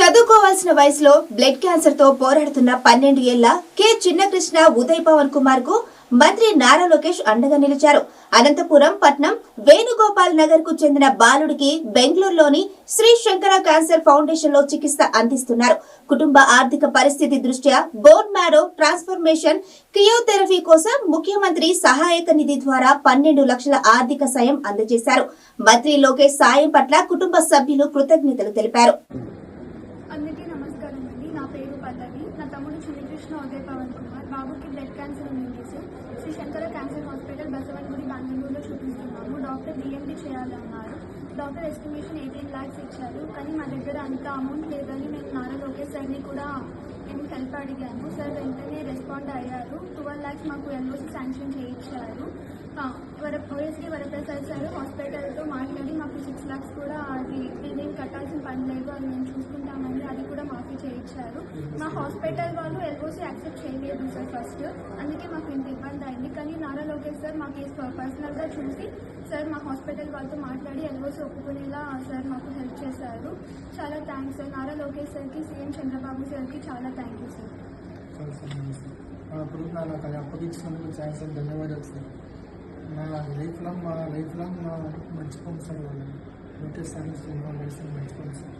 చదువుకోవాల్సిన వయసులో బ్లడ్ క్యాన్సర్తో పోరాడుతున్న పన్నెండు ఏళ్ళ కె చిన్నకృష్ణ ఉదయ్ పవన్ కుమార్కు మంత్రి నారా లోకేష్ అండగా నిలిచారు. అనంతపురం పట్నం వేణుగోపాల్ నగర్కు చెందిన బాలుడికి బెంగళూరులోని శ్రీ శంకర క్యాన్సర్ ఫౌండేషన్లో చికిత్స అందిస్తున్నారు. కుటుంబ ఆర్థిక పరిస్థితి దృష్ట్యా బోన్ మ్యారో ట్రాన్స్ఫర్మేషన్ కియోథెరపీ కోసం ముఖ్యమంత్రి సహాయక నిధి ద్వారా పన్నెండు లక్షల ఆర్థిక సాయం అందజేశారు. మంత్రి లోకేష్ సాయం పట్ల కుటుంబ సభ్యులు కృతజ్ఞతలు తెలిపారు. అందరికీ నమస్కారం అండి. నా పేరు పల్లవి. నా తమ్ముడు చిన్నకృష్ణ ఉదయ్ పవన్ కుమార్. బాబుకి బ్లడ్ క్యాన్సర్ ఉంది sir. Shri Shankara cancer hospital Basavanagudi బెంగళూరులో చూపిస్తున్నాము. డాక్టర్ డిఎండి చేయాలన్నారు. డాక్టర్ ఎస్టిమేషన్ ఎయిటీన్ ల్యాక్స్ ఇచ్చారు. కానీ మా దగ్గర అంత అమౌంట్ లేదని మేము నారా లోకేష్ సార్ని కూడా నేను హెల్ప్ అడిగాను సార్ వెంటనే రెస్పాండ్ అయ్యారు. ట్వెల్వ్ ల్యాక్స్ మాకు ఎల్ఓసి శాంక్షన్ చేయించారు. వర ఓఎస్డి వరప్రసాద్ సార్ హాస్పిటల్తో మాట్లాడి మాకు సిక్స్ ల్యాక్స్ కూడా అది నేను కట్టాల్సిన పని లేదు అది మేము చూసుకుంటామని అది కూడా మాఫీ చేయించారు. మా హాస్పిటల్ వాళ్ళు ఎల్ఓసీ యాక్సెప్ట్ చేయలేదు సార్ ఫస్ట్. అందుకే మాకు ఇంత ఇబ్బంది అయింది. కానీ నారా లోకేష్ సార్ మాకు పర్సనల్గా చూసి సార్ మా హాస్పిటల్ వాళ్ళతో మాట్లాడి ఎల్ఓసీ ఒప్పుకునేలా సార్ మాకు హెల్ప్ చేశారు. చాలా థ్యాంక్స్ సార్. నారా లోకేష్ సార్కి సీఎం చంద్రబాబు సార్కి చాలా థ్యాంక్ యూ సార్. చాలా అది అప్పగించినందుకు ధన్యవాదాలు సార్. నా లైఫ్ లాంగ్ మా లైఫ్ లాంగ్ మా సార్ వాళ్ళని. లోకేష్ సార్ సినిమా లైఫ్ మర్చిపోను సార్